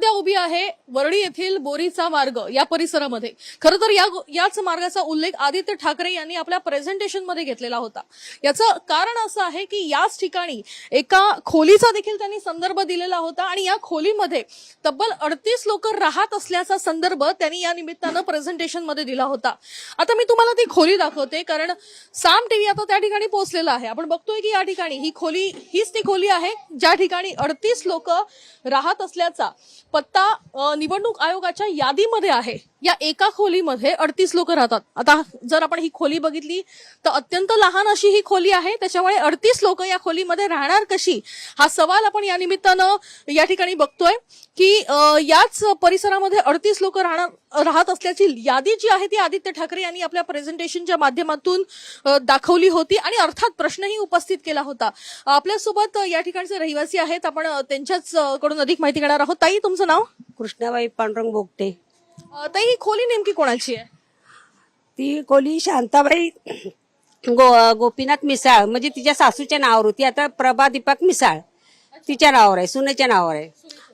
सध्या उभी आहे वरळी येथील बोरीचा मार्ग या परिसरामध्ये. खरं तर या याच मार्गाचा उल्लेख आदित्य ठाकरे यांनी आपल्या प्रेझेंटेशनमध्ये घेतलेला होता. याचं कारण असं आहे की याच ठिकाणी एका खोलीचा देखील त्यांनी संदर्भ दिलेला होता आणि या खोलीमध्ये तब्बल अडतीस लोक राहत असल्याचा संदर्भ त्यांनी या निमित्तानं प्रेझेंटेशनमध्ये दिला होता. आता मी तुम्हाला ती खोली दाखवते कारण साम टीव्ही आता त्या ठिकाणी पोहोचलेला आहे. आपण बघतोय की या ठिकाणी ही खोली हीच ती खोली आहे ज्या ठिकाणी अडतीस लोक राहत असल्याचा पत्ता निवडणूक आयोगाच्या यादीमध्ये आहे. या एका खोलीमध्ये अडतीस लोक राहतात. आता जर आपण ही खोली बघितली तर अत्यंत लहान अशी ही खोली आहे. त्याच्यामुळे अडतीस लोक या खोलीमध्ये राहणार कशी? हा सवाल आपण या निमित्तानं या ठिकाणी बघतोय की याच परिसरामध्ये अडतीस लोक राहणार राहत असल्याची यादी जी आहे ती आदित्य ठाकरे यांनी आपल्या प्रेझेंटेशनच्या माध्यमातून दाखवली होती आणि अर्थात प्रश्नही उपस्थित केला होता. आपल्यासोबत या ठिकाणचे रहिवासी आहेत. आपण त्यांच्याच कडून अधिक माहिती घेणार आहोत. ताई तुमचं नाव? कृष्णाबाई पांडुरंग बोगटे. ताई ही खोली नेमकी कोणाची आहे? ती कोली शांताबाई गो गोपीनाथ मिसाळ म्हणजे तिच्या सासूच्या नावावर होती. आता प्रभा दीपक मिसाळ. तिच्या नावावर आहे सुनेच्या नावावर आहे.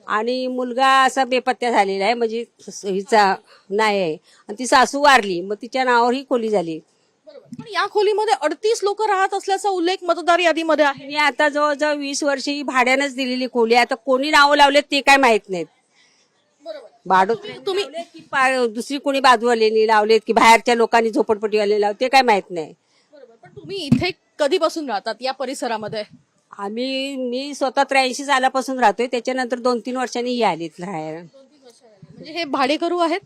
आणि मुलगा असा बेपत्ता झालेला आहे म्हणजे हिचा नाही आहे. आणि ती सासू वारली मग तिच्या नावावर ही खोली झाली. पण या खोलीमध्ये अडतीस लोक राहत असल्याचा उल्लेख मतदार यादीमध्ये आहे. आणि आता जवळजवळ वीस वर्ष ही भाड्यानंच दिलेली खोली आहे. आता कोणी नावं लावलेत ते काय माहीत नाहीत. भाडं तुम्ही की पा- दुसरी कोणी बाजूवाल्यांनी लावलेत की बाहेरच्या लोकांनी झोपडपट्टीवाले लावले ते काय माहीत नाही. बरोबर. पण तुम्ही इथे कधीपासून राहतात या परिसरामध्ये? आम्ही मी स्वतः त्र्याऐंशी सालापासून राहतोय त्याच्यानंतर दोन तीन वर्षांनी ही आलीत राहायला. म्हणजे हे भाडेकरू आहेत?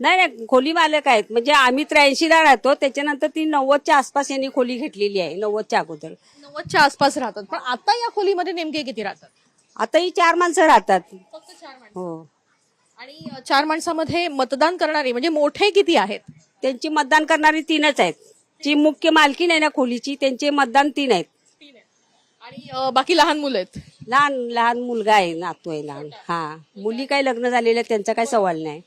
नाही नाही खोली मालक आहेत. म्हणजे आम्ही त्र्याऐंशी ला राहतो त्याच्यानंतर ती नव्वदच्या आसपास यांनी खोली घेतलेली आहे नव्वदच्या अगोदर. नव्वदच्या आसपास राहतात. पण आता या खोलीमध्ये नेमके किती राहतात? आता ही चार माणसं राहतात. फक्त चार माणसं. हो. आणि अ, चार माणसामध्ये मतदान करणारे म्हणजे मोठे किती आहेत? त्यांची मतदान करणारी तीनच आहेत. जी मुख्य मालकीण आहे ना खोलीची त्यांचे मतदान तीन आहेत. आणि अ, बाकी लहान मुलं आहेत? लहान लहान मुलगा आहे नातू आहे लहान. हा. मुली काही लग्न झालेले आहेत त्यांचा काही सवाल नाही.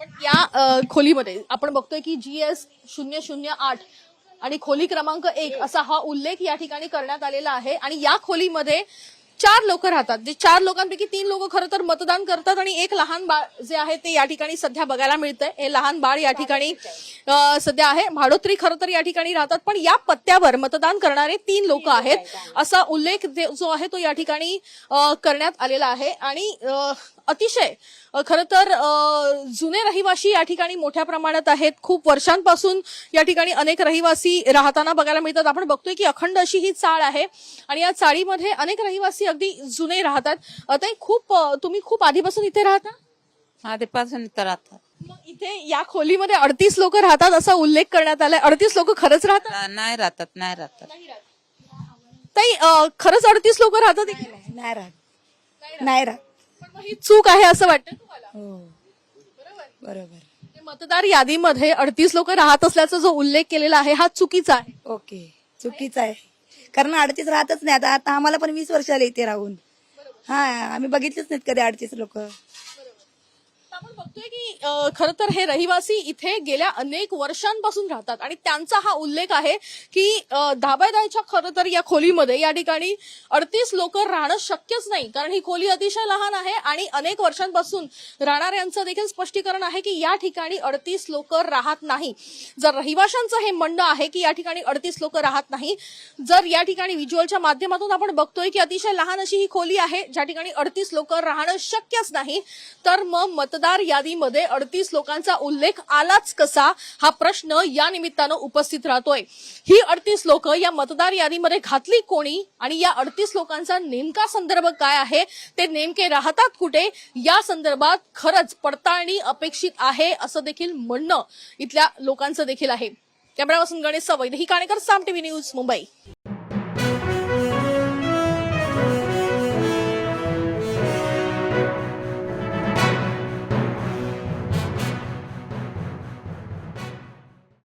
पण या अ, खोलीमध्ये आपण बघतोय की जी एस शून्य शून्य आठ आणि खोली क्रमांक एक असा हा उल्लेख या ठिकाणी करण्यात आलेला आहे. आणि या खोलीमध्ये चार लोक राहतात. जे चार लोकांपैकी तीन लोक खरं तर मतदान करतात आणि एक लहान बाळ जे आहे ते या ठिकाणी सध्या बघायला मिळतंय. हे लहान बाळ या ठिकाणी सध्या आहे. भाडोत्री खरं तर या ठिकाणी राहतात पण या पत्त्यावर मतदान करणारे तीन लोक आहेत. असा उल्लेख जे- आहे तो या ठिकाणी करण्यात आलेला आहे. आणि अतिशय खरं तर जुने रहिवासी या ठिकाणी मोठ्या प्रमाणात आहेत. खूप वर्षांपासून या ठिकाणी अनेक रहिवासी राहताना बघायला मिळतात. आपण बघतोय की अखंड अशी ही चाळ आहे. आणि या चाळीमध्ये अनेक रहिवासी अगदी जुने राहतात. ताई खूप तुम्ही खूप आधीपासून इथे राहता? आधीपासून इथं राहतात. मग इथे या खोलीमध्ये अडतीस लोक राहतात असा उल्लेख करण्यात आलाय. अडतीस लोक खरंच राहतात? नाही राहतात नाही राहतात. ताई अ, खरंच अडतीस लोक राहतात इथे? नाही राहत. नाही राहत. पण मग ही चूक आहे असं वाटतं तुम्हाला? हो. बरोबर? ते मतदार यादीमध्ये अडतीस लोक राहत असल्याचा जो उल्लेख केलेला आहे हा चुकीचा आहे. ओके. चुकीचं आहे. कारण अडतीस राहतच नाही. आता आता आम्हाला पण वीस वर्ष आले इथे राहून. हा आम्ही बघितलेच नाहीत कधी अडतीस लोक. आपण बघतोय की खर खरं तर हे रहिवासी इथे गेल्या अनेक वर्षांपासून राहतात. आणि त्यांचा हा उल्लेख आहे की अ, धाबायदायच्या खरं तर या खोलीमध्ये या ठिकाणी अडतीस लोक राहणं शक्यच नाही. कारण ही खोली अतिशय लहान आहे आणि अनेक वर्षांपासून राहणाऱ्यांचं देखील स्पष्टीकरण आहे की या ठिकाणी अडतीस लोक राहत नाही. जर रहिवाशांचं हे म्हणणं आहे की या ठिकाणी अडतीस लोक राहत नाही जर या ठिकाणी व्हिज्युअलच्या माध्यमातून आपण बघतोय की अतिशय लहान अशी ही खोली आहे ज्या ठिकाणी अडतीस लोक राहणं शक्यच नाही तर मग मतदार यादीमध्ये अडतीस लोकांचा उल्लेख आलाच कसा हा प्रश्न या निमित्तानं उपस्थित राहतोय. ही अडतीस लोक या मतदार यादीमध्ये घातली कोणी आणि या अडतीस लोकांचा नेमका संदर्भ काय आहे? ते नेमके राहतात कुठे? या संदर्भात खरंच पडताळणी अपेक्षित आहे असं देखील म्हणणं इथल्या लोकांचं देखील आहे. कॅमेरापासून गणेश सवय ही काणेकर साम टीव्ही न्यूज मुंबई.